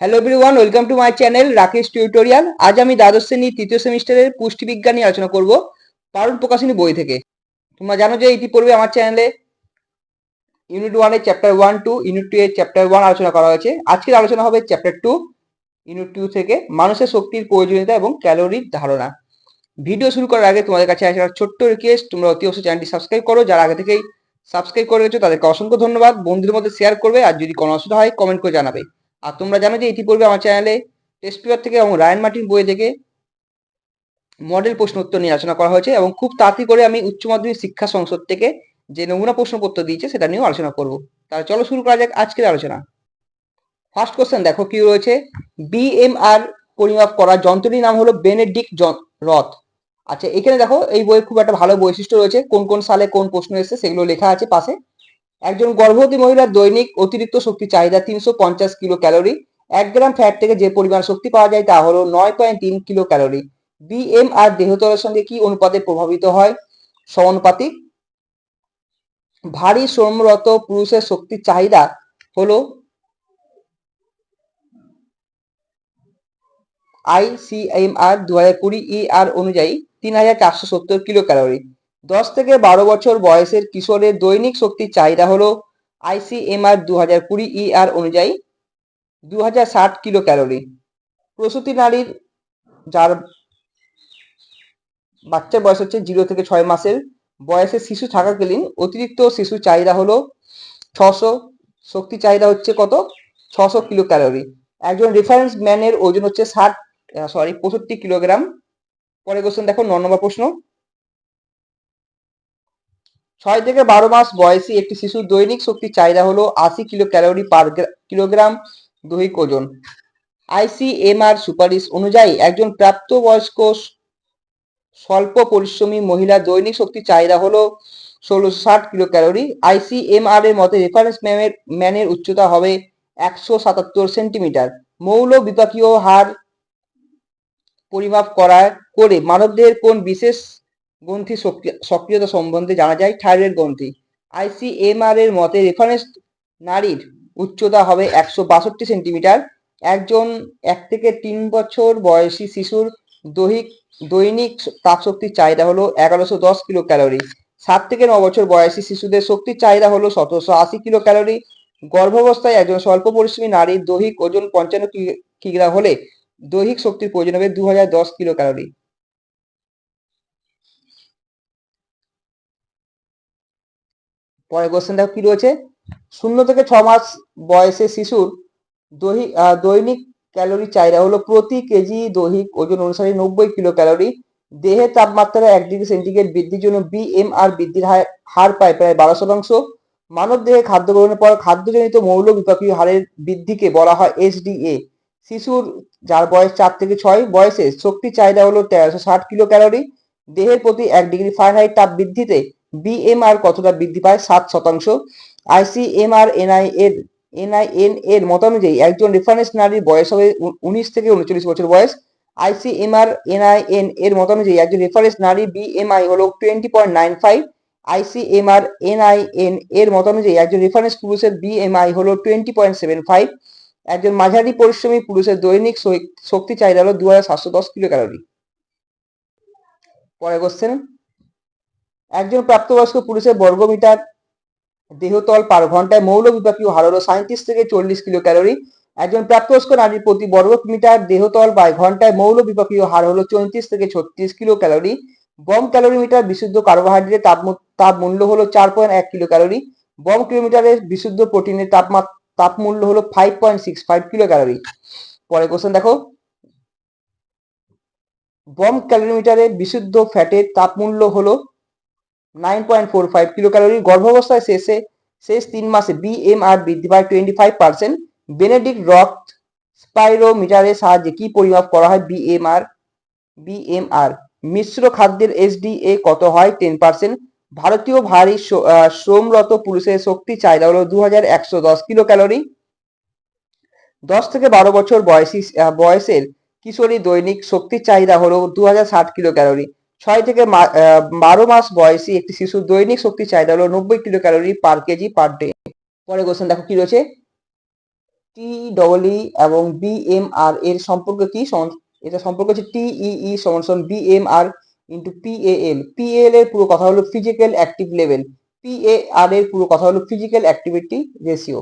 Hello everyone welcome to my channel Rakesh tutorial আজ আমি দ্বাদশ শ্রেণির তৃতীয় সেমিস্টারের পুষ্টিবিজ্ঞান নিয়ে আলোচনা করব, পারুল প্রকাশনী বই থেকে। তোমরা জানো যে এটি পড়বে আমার চ্যানেলে ইউনিট ওয়ানের chapter one two unit two এর চ্যাপ্টার ওয়ান আলোচনা করা হয়েছে। আজকের আলোচনা হবে চ্যাপ্টার টু ইউনিট টু থেকে মানুষের শক্তির প্রয়োজনীয়তা এবং ক্যালোরির ধারণা। ভিডিও শুরু করার আগে তোমাদের কাছে আসা ছোট্ট রিকোয়েস্ট তোমরা অতি অবশ্যই চ্যানেলটি সাবস্ক্রাইব করো। যারা আগে থেকেই সাবস্ক্রাইব করে গেছো তাদেরকে অসংখ্য ধন্যবাদ। বন্ধুদের মধ্যে শেয়ার করবে, আর যদি কোনো অসুবিধা হয় কমেন্ট করে জানাবে। আর তোমরা জানো যে ইতিপূর্বে আমার চ্যানেলে টেস্ট পেপার থেকে এবং রায়ন মার্টিন বই থেকে মডেল প্রশ্ন উত্তর নিয়ে আলোচনা করা হয়েছে এবং খুব তাড়াতাড়ি করে আমি উচ্চ মাধ্যমিক শিক্ষা সংসদ থেকে যে নমুনা প্রশ্নপত্র দিয়েছে সেটা নিয়েও আলোচনা করব। তাহলে চলো শুরু করা যাক আজকের আলোচনা। ফার্স্ট কোশ্চেন দেখো কি রয়েছে? বিএমআর পরিমাপ করা যন্ত্রটির নাম হলো বেনেডিক রথ। আচ্ছা এখানে দেখো এই বইয়ের খুব একটা ভালো বৈশিষ্ট্য রয়েছে। কোন কোন সালে কোন প্রশ্ন এসেছে সেগুলো লেখা আছে পাশে। একজন গর্ভবতী মহিলার দৈনিক অতিরিক্ত শক্তি চাহিদা তিনশো পঞ্চাশ কিলো ক্যালোরি এক গ্রাম ফ্যাট থেকে যে পরিমাণ শক্তি পাওয়া যায় তা হলো নয় পয়েন্ট তিন কিলো ক্যালোরি বিএমআর দেহতলের সঙ্গে কি অনুপাতে প্রভাবিত হয়? সমানুপাতিক। ভারী শ্রমরত পুরুষের শক্তির চাহিদা হলো আইসিএমআর দু হাজার কুড়ি ই আর অনুযায়ী তিন হাজার চারশো সত্তর কিলো ক্যালোরি দশ থেকে বারো বছর বয়সের কিশোরের দৈনিক শক্তির চাহিদা হলো আইসিএমআর দু হাজার কুড়ি ইআর অনুযায়ী দু হাজার ষাট কিলো ক্যালোরি প্রসূতি নারীর যার বাচ্চার বয়স হচ্ছে জিরো থেকে ছয় মাসের বয়সে শিশু থাকাকালীন অতিরিক্ত শিশু চাহিদা হলো ছশো, শক্তি চাহিদা হচ্ছে কত? ছশো কিলো ক্যালোরি একজন রেফারেন্স ম্যানের ওজন হচ্ছে ষাট সরি পঁয়ষট্টি কিলোগ্রাম। পরে কোশ্চেন দেখো, ন নম্বর প্রশ্ন। ছয় থেকে বারো মাস বয়সী একটি শিশুর দৈনিক শক্তির চাহিদা হলো আশি কিলো ক্যালোরি পার কিলোগ্রাম দৈহিক ওজন। আইসিএমআর সুপারিশ অনুযায়ী একজন প্রাপ্তবয়স্ক স্বল্প পরিশ্রমী মহিলার দৈনিক শক্তির চাহিদা হলো ষোলোশো ষাট কিলো ক্যালোরি আইসিএমআর এর মতে রেফারেন্স ম্যানের ম্যানের উচ্চতা হবে একশো সাতাত্তর সেন্টিমিটার। মৌল বিপাকীয় হার পরিমাপ করা করে মানবদেহের কোন বিশেষ গ্রন্থি সক্রিয়তা সম্বন্ধে জানা যায় থাইরয়েড গ্রন্থি। আইসিএমআর এর মতে রেফারেন্স নারীর উচ্চতা হবে একশো বাষট্টি সেন্টিমিটার। একজন এক থেকে তিন বছর বয়সী শিশুর দৈহিক, দৈনিক তাপশক্তির চাহিদা হলো এগারোশো দশ কিলো ক্যালোরি সাত থেকে ন বছর বয়সী শিশুদের শক্তির চাহিদা হলো সতেরোশো আশি কিলো ক্যালোরি গর্ভাবস্থায় একজন স্বল্প পরিশ্রমী নারীর দৈহিক ওজন পঞ্চান্ন কিগ্রা হলে দৈহিক শক্তির প্রয়োজন হবে দু হাজার দশ কিলো ক্যালোরি পরের কোশ্চেন দেখো কি রয়েছে? শূন্য থেকে ছ মাস বয়সে শিশুর দৈহিক দৈনিক ক্যালোরি চাহিদা হলো প্রতি কেজি দৈহিক ওজন অনুসারে নব্বই কিলো ক্যালোরি দেহের তাপমাত্রা এক ডিগ্রি সেন্টিগ্রেড বৃদ্ধির জন্য বিএমআর বৃদ্ধির হার পায় প্রায় বারো শতাংশ। মানব দেহে খাদ্য গ্রহণের পর খাদ্যজনিত মৌল বিপাকীয় হারের বৃদ্ধিকে বলা হয় এসডিএ শিশুর, যার বয়স চার থেকে ছয় বয়সে শক্তি চাহিদা হলো তেরোশো ষাট কিলো ক্যালোরি দেহের প্রতি এক ডিগ্রি ফারেনহাইট তাপ বৃদ্ধিতে বিএমআর কতটা বৃদ্ধি পায়? সাত শতাংশ। আইসিএমআর এনআই এর এনআইএন এর মতানুযায়ী একজন রেফারেন্স নারীর বয়স হবে উনিশ থেকে উনচল্লিশ বছর বয়স। আইসিএমআর এনআইএন এর মতানুযায়ী একজন রেফারেন্স নারী বিএমআই হলো twenty point nine five ICMR NIN এর মতানুযায়ী একজন রেফারেন্স পুরুষের বিএমআই হলো টোয়েন্টি পয়েন্ট সেভেন ফাইভ একজন মাঝারি পরিশ্রমী পুরুষের দৈনিক শক্তি চাহিদা হলো দু হাজার সাতশো দশ কিলো ক্যালোরি পরে কোশ্চেন একজন প্রাপ্তবয়স্ক পুরুষের বর্গমিটার দেহতল পার ঘন্টায় মৌল বিপাকীয় হার হলো সাঁত্রিশ থেকে চল্লিশ কিলো ক্যালোরি। একজন প্রাপ্তবয়স্ক নারীর প্রতি বর্গ মিটার দেহতল বা ঘন্টায় মৌল বিপাকীয় হার হলো চৌত্রিশ থেকে ছত্রিশ কিলো ক্যালোরি। বম ক্যালোরিমিটার বিশুদ্ধ কার্বোহাইড্রেটের তাপ তাপ মূল্য হলো চার পয়েন্ট এক কিলো ক্যালোরি। বম কিলোমিটারের বিশুদ্ধ প্রোটিনের তাপমাত্রা তাপ মূল্য হলো five point six five kilo calorie. পরে কোশ্চেন দেখো। বম ক্যালোরিমিটারের বিশুদ্ধ ফ্যাটের তাপমূল্য হলো nine point four five kilo calorie গর্ভাবস্থায় শেষে শেষ তিন মাসে বিএমআর বৃদ্ধি পায় twenty five percent Benedict rock স্পাইরোমিটারের সাহায্যে কি পরিমাপ করা হয় বিএমআর বিএমআর মিশ্র খাদ্যের এসডিএ কত হয়? টেন পার্সেন্ট ভারতীয় ভারী শ্রমরত পুরুষের শক্তি চাহিদা হলো দু হাজার একশো দশ কিলো ক্যালোরি দশ থেকে বারো বছর বয়সী বয়সের কিশোরী দৈনিক শক্তির চাহিদা হলো দু হাজার ষাট কিলো ক্যালোরি ছয় থেকে বারো মাস বয়সী একটি শিশুর দৈনিক শক্তির চাহিদা হলো নব্বই kilo calorie per KG per day. পরে কোশ্চেন দেখো কি রয়েছে? টি ডবল ই এবং বি এম আর এর সম্পর্ক কি? এটা সম্পর্ক হচ্ছে টি ই সমান M R into P L P L এর পুরো কথা হলো physical active level P A R এর পুরো কথা হলো ফিজিক্যাল অ্যাক্টিভিটি রেশিও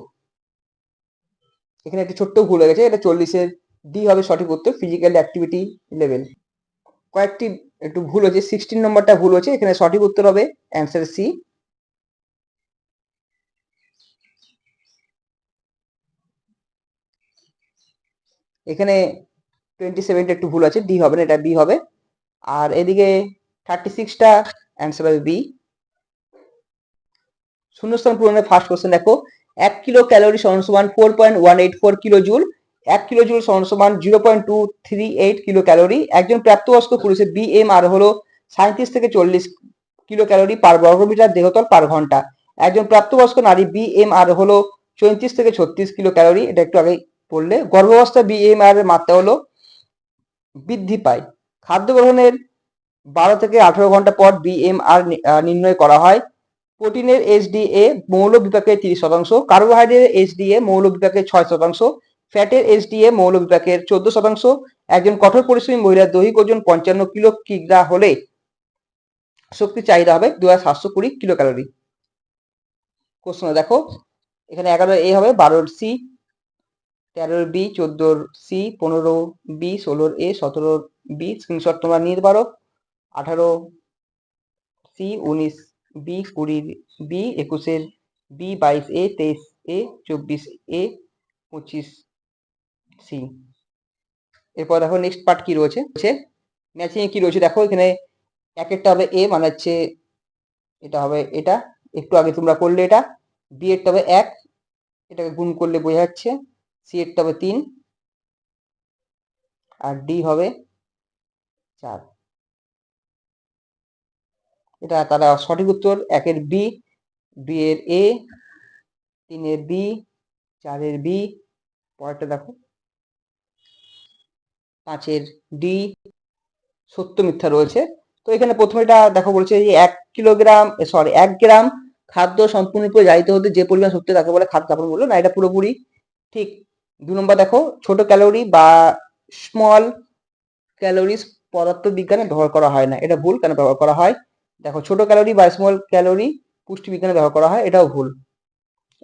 এখানে একটু ছোট্ট ভুল হয়ে গেছে, এটা চল্লিশের ডি হবে সঠিক উত্তর ফিজিক্যাল অ্যাক্টিভিটি লেভেল কয়েকটি একটু ভুল হয়েছে সিক্সটিন নম্বরটা ভুল হয়েছে এখানে সঠিক উত্তর হবে অ্যান্সার সি এখানে টোয়েন্টি সেভেনটা একটু ভুল আছে ডি হবে না, এটা বি হবে। আর এদিকে থার্টি সিক্সটা অ্যান্সার হবে বি শূন্যস্থান পূরণের ফার্স্ট কোশ্চেন দেখো, এক কিলো ক্যালোরি সমান four point one eight four kilo joule এক কিলো জুল সমান zero point two three eight kilo calorie. একজন প্রাপ্তবয়স্ক পুরুষের বি এম আর হলো সাঁত্রিশ থেকে চল্লিশ কিলো ক্যালোরি পার বর্গমিটার দেহতল পার ঘণ্টা। একজন প্রাপ্তবয়স্ক নারী বি এম আর হলো চৌত্রিশ থেকে ছত্রিশ কিলো ক্যালোরি। এটা একটু আগে পড়লে গর্ভাবস্থা বি এম আর এর মাত্রা হলো বৃদ্ধি পায়। খাদ্য গ্রহণের বারো থেকে আঠারো ঘণ্টা পর বিএমআর নির্ণয় করা হয়। প্রোটিনের এইচডিএ মৌল বিপাকে তিরিশ শতাংশ। কার্বোহাইড্রেটের এইচডিএ মৌল বিপাকে ছয় শতাংশ। ফ্যাটের এইচডিএ মৌল বিপাকের চোদ্দ শতাংশ, একজন কঠোর পরিশ্রমী মহিলার দৈহিক ওজন পঞ্চান্ন কিলো কিগ্রা হলে শক্তি চাহিদা হবে দু হাজার সাতশো কুড়ি কিলো ক্যালোরি। কোশ্চেন দেখো, এখানে এগারো এ হবে, বারোর সি, তেরোর বি, চোদ্দোর সি, পনেরো বি, ষোলোর এ সতেরোর বি, স্ক্রিনশট তোমরা নিতে পারো। আঠারো সি, উনিশ বি কুড়ির বি, একুশের বি, বাইশ এ, তেইশ এ, চব্বিশ এ, পঁচিশ সি এরপর দেখো নেক্সট পার্ট কি রয়েছে? ম্যাচিং কি রয়েছে? দেখো এখানে এক একটা হবে এ মানে হচ্ছে এটা হবে এটা। একটু আগে তোমরা করলে এটা। বি এরটা হবে এক। এটাকে গুণ করলে বোঝা যাচ্ছে সি এরটা হবে তিন। আর ডি হবে চার। এটা তারা সঠিক উত্তর একের বি দুই এর এ তিনের বি চারের বি পরেরটা দেখো। পাঁচের ডি সত্য মিথ্যা রয়েছে। তো এখানে প্রথমে এটা দেখো বলছে যে এক কিলোগ্রাম সরি এক গ্রাম খাদ্য সম্পূর্ণরূপে জারিত হতে যে পরিমাণ শক্তি তাকে বলে খাদ্য আপন বলল। না, এটা পুরোপুরি ঠিক দু নম্বর দেখো, ছোট ক্যালোরি বা স্মল ক্যালোরিজ পদার্থ বিজ্ঞানে ব্যবহার করা হয় না। এটা ভুল কেন ব্যবহার করা হয়? দেখো, ছোট ক্যালোরি বা স্মল ক্যালোরি পুষ্টি বিজ্ঞানে ব্যবহার করা হয়, এটাও ভুল।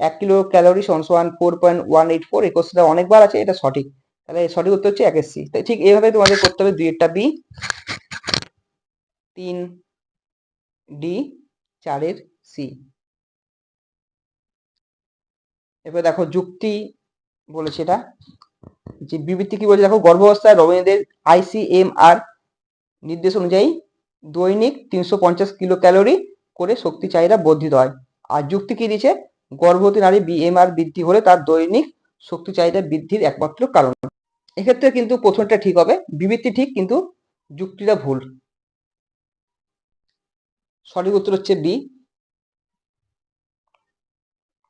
এক কিলো ক্যালোরি সমান সমান four point one eight four এই কোশ্চেনটা অনেকবার আছে, এটা সঠিক। তাহলে সঠিক উত্তর হচ্ছে একের সি তাই ঠিক এইভাবে তোমাদের করতে হবে দুই একটা বি তিন ডি চারের সি এরপরে দেখো যুক্তি বলেছে এটা, যে বিবৃতি কি বলছে? দেখো গর্ভাবস্থায় রমণীদের আইসিএমআর নির্দেশ অনুযায়ী দৈনিক তিনশো পঞ্চাশ কিলো ক্যালোরি করে শক্তি চাহিদা বর্ধিত হয়। আর যুক্তি কি দিয়েছে? গর্ভবতী নারী বিএমআর বৃদ্ধি হলে তার দৈনিক শক্তি চাহিদা বৃদ্ধির একমাত্র কারণ। এক্ষেত্রে কিন্তু প্রথমটা ঠিক হবে, বিবৃতি ঠিক কিন্তু যুক্তিটা ভুল। সঠিক উত্তর হচ্ছে বি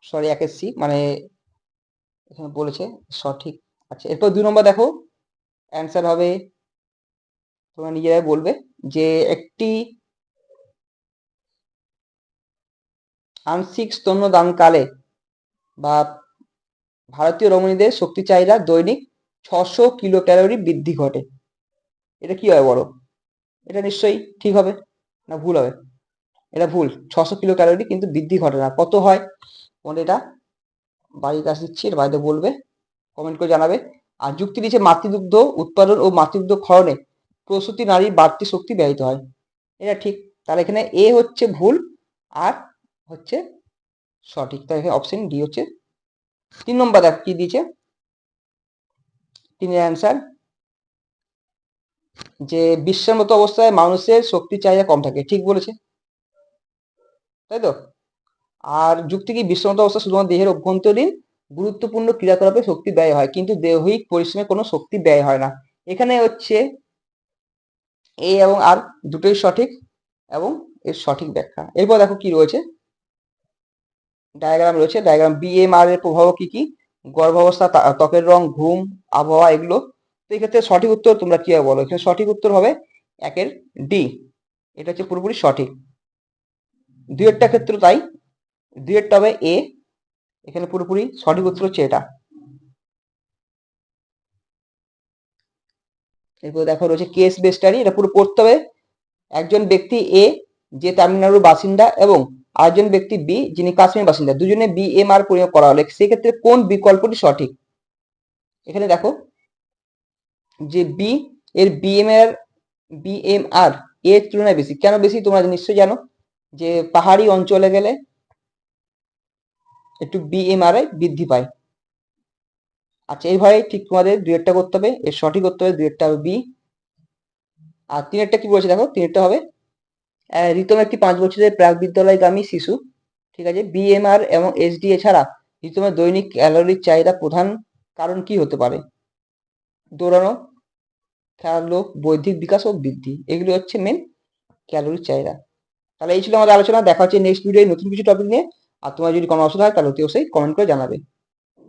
সরি একের সি মানে এখানে বলেছে সঠিক। আচ্ছা এরপর দুই নম্বর দেখো অ্যান্সার হবে, তোমরা নিজেরাই বলবে যে একটি আংশিক স্তন্যদানকালে বা ভারতীয় রমণীদের শক্তি চাহিদা দৈনিক ছশো কিলো ক্যালোরি বৃদ্ধি ঘটে। এটা কি হয় বলো এটা নিশ্চয়ই ঠিক হবে না ভুল হবে? এটা ভুল। ছশো কিলো ক্যালোরি কিন্তু বৃদ্ধি ঘটে না। কত হয়? তোমাদের এটা বাড়ির কাছে দিচ্ছি এটা বাড়িতে বলবে কমেন্ট করে জানাবে। আর যুক্তি দিচ্ছে মাতৃদুগ্ধ উৎপাদন ও মাতৃদুগ্ধ ক্ষরণে প্রসূতি নারীর বাড়তি শক্তি ব্যয়িত হয়। এটা ঠিক। তাহলে এখানে এ হচ্ছে ভুল, আর হচ্ছে সঠিক। তাই অপশন ডি হচ্ছে, তিন নম্বর দেখ কি দিয়েছে? তিনের অ্যান্সার যে বিশ্রামত অবস্থায় মানুষের শক্তি চাহিদা কম থাকে, ঠিক বলেছে। তাই তো? আর যুক্তি কি বিশ্রামত অবস্থা শুধুমাত্র দেহের অভ্যন্তরীণ গুরুত্বপূর্ণ ক্রিয়াকলাপে শক্তি ব্যয় হয়, কিন্তু দৈহিক পরিশ্রমে কোনো শক্তি ব্যয় হয় না। এখানে হচ্ছে এ এবং আর দুটোই সঠিক এবং এর সঠিক ব্যাখ্যা। এরপর দেখো কি রয়েছে। ডায়াগ্রাম রয়েছে। ডায়াগ্রাম বিএমআর এর প্রভাব কি কি? গর্ভাবস্থা ত্বকের রং, ঘুম, আবহাওয়া এগুলো। তো এক্ষেত্রে সঠিক উত্তর তোমরা কীভাবে বলো? এখানে সঠিক উত্তর হবে একের ডি। এটা হচ্ছে পুরোপুরি সঠিক। দুয়েরটা ক্ষেত্র তাই। দুয়েরটা হবে এ। এখানে পুরোপুরি সঠিক উত্তর হচ্ছে এটা। এরপর দেখো রয়েছে কেস বেস্টারি। এটা পুরো পড়তে হবে। একজন ব্যক্তি এ, যে তামিলনাড়ুর বাসিন্দা এবং আরেকজন ব্যক্তি বি যিনি কাশ্মীর বাসিন্দা। দুজনে বি এম আর প্রয়োগ করা হলে সেক্ষেত্রে কোন বিকল্পটি সঠিক? এখানে দেখো যে বি এর বিএমআর বিএমআর এর তুলনায় বেশি। কেন বেশি? তোমরা নিশ্চয়ই জানো যে পাহাড়ি অঞ্চলে গেলে একটু বি এম বিএমআরআই বৃদ্ধি পায়। আচ্ছা এইভাবে ঠিক তোমাদের দুয়েরটা করতে হবে। এর সঠিক করতে হবে দুয়েরটা হবে বি আর তিনেরটা কি বলেছে দেখো? তিনেরটা হবে রিতম একটি পাঁচ বছরের প্রাক বিদ্যালয়গামী শিশু, ঠিক আছে? বিএমআর এবং এসডি এছাড়া রিতমের দৈনিক ক্যালোরির চাহিদা প্রধান কারণ কি হতে পারে? দৌড়ানো, খেলাধুলো, বৌদ্ধিক বিকাশ ও বৃদ্ধি, এগুলি হচ্ছে মেন ক্যালোরির চাহিদা। তাহলে এই ছিল আমাদের আলোচনা, দেখা হচ্ছে নেক্সট ভিডিও নতুন কিছু টপিক নিয়ে। আর তোমার যদি কোনো অসুবিধা হয় তাহলে অতি অবশ্যই কমেন্ট করে জানাবে।